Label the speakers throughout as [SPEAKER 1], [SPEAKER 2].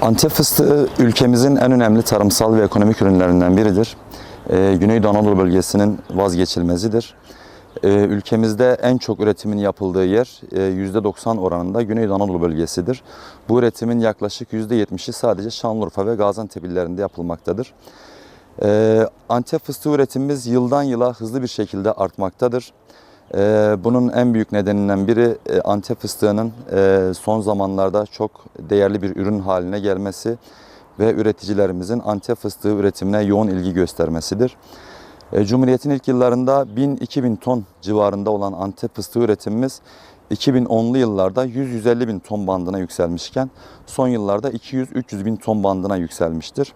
[SPEAKER 1] Antep fıstığı ülkemizin en önemli tarımsal ve ekonomik ürünlerinden biridir. Ee, Güneydoğu Anadolu bölgesinin vazgeçilmezidir. Ee, ülkemizde en çok üretimin yapıldığı yer e, %90 oranında Güneydoğu Anadolu bölgesidir. Bu üretimin yaklaşık %70'i sadece Şanlıurfa ve Gaziantep illerinde yapılmaktadır. Ee, Antep fıstığı üretimimiz yıldan yıla hızlı bir şekilde artmaktadır. Ee, Bunun en büyük nedeninden biri e, Antep fıstığının e, son zamanlarda çok değerli bir ürün haline gelmesi ve üreticilerimizin Antep fıstığı üretimine yoğun ilgi göstermesidir. E, Cumhuriyet'in ilk yıllarında 1000-2000 ton civarında olan Antep fıstığı üretimimiz 2010'lu yıllarda 100-150 bin ton bandına yükselmişken son yıllarda 200-300 bin ton bandına yükselmiştir.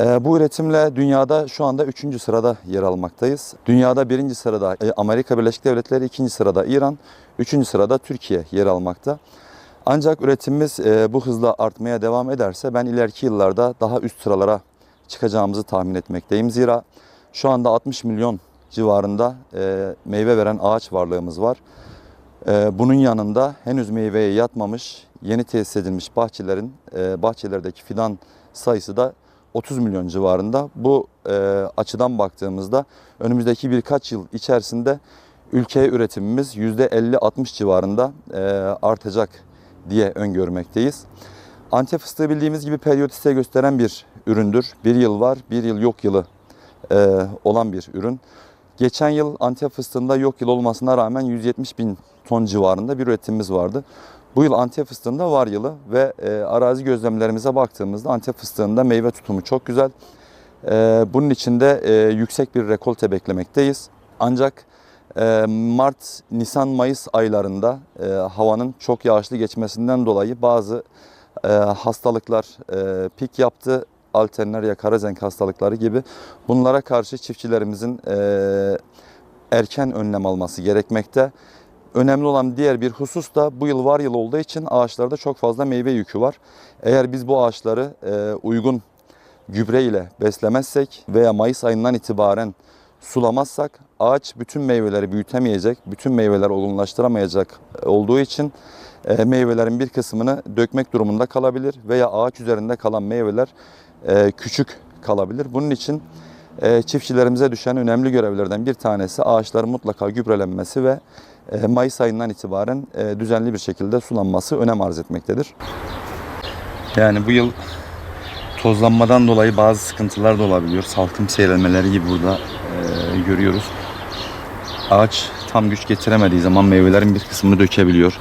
[SPEAKER 1] Ee, Bu üretimle dünyada şu anda 3. sırada yer almaktayız. Dünyada 1. sırada e, Amerika Birleşik Devletleri, 2. sırada İran, 3. sırada Türkiye yer almakta. Ancak üretimimiz e, bu hızla artmaya devam ederse ben ileriki yıllarda daha üst sıralara çıkacağımızı tahmin etmekteyim. Zira şu anda 60 milyon civarında e, meyve veren ağaç varlığımız var. Bunun yanında henüz meyveye yatmamış, yeni tesis edilmiş bahçelerin, bahçelerdeki fidan sayısı da 30 milyon civarında. Bu e, açıdan baktığımızda önümüzdeki birkaç yıl içerisinde ülkeye üretimimiz %50-60 civarında e, artacak diye öngörmekteyiz. Antep fıstığı bildiğimiz gibi periyotiste gösteren bir üründür. Bir yıl var, bir yıl yok yılı e, olan bir ürün. Geçen yıl Antep fıstığında yok yıl olmasına rağmen 170 bin ton civarında bir üretimimiz vardı. Bu yıl Antep fıstığında var yılı ve e, arazi gözlemlerimize baktığımızda Antep fıstığında meyve tutumu çok güzel. E, bunun için de e, yüksek bir rekolte beklemekteyiz. Ancak e, Mart, Nisan, Mayıs aylarında e, havanın çok yağışlı geçmesinden dolayı bazı e, hastalıklar e, pik yaptı. Alternaria karazenk hastalıkları gibi bunlara karşı çiftçilerimizin e, erken önlem alması gerekmekte. Önemli olan diğer bir husus da bu yıl var yıl olduğu için ağaçlarda çok fazla meyve yükü var. Eğer biz bu ağaçları e, uygun gübre ile beslemezsek veya Mayıs ayından itibaren sulamazsak ağaç bütün meyveleri büyütemeyecek, bütün meyveleri olgunlaştıramayacak olduğu için e, meyvelerin bir kısmını dökmek durumunda kalabilir veya ağaç üzerinde kalan meyveler e, küçük kalabilir. Bunun için e, çiftçilerimize düşen önemli görevlerden bir tanesi ağaçların mutlaka gübrelenmesi ve e, Mayıs ayından itibaren e, düzenli bir şekilde sulanması önem arz etmektedir. Yani bu yıl tozlanmadan dolayı bazı sıkıntılar da olabiliyor. Salkım seyrelmeleri gibi burada e, görüyoruz. Ağaç tam güç getiremediği zaman meyvelerin bir kısmını dökebiliyor.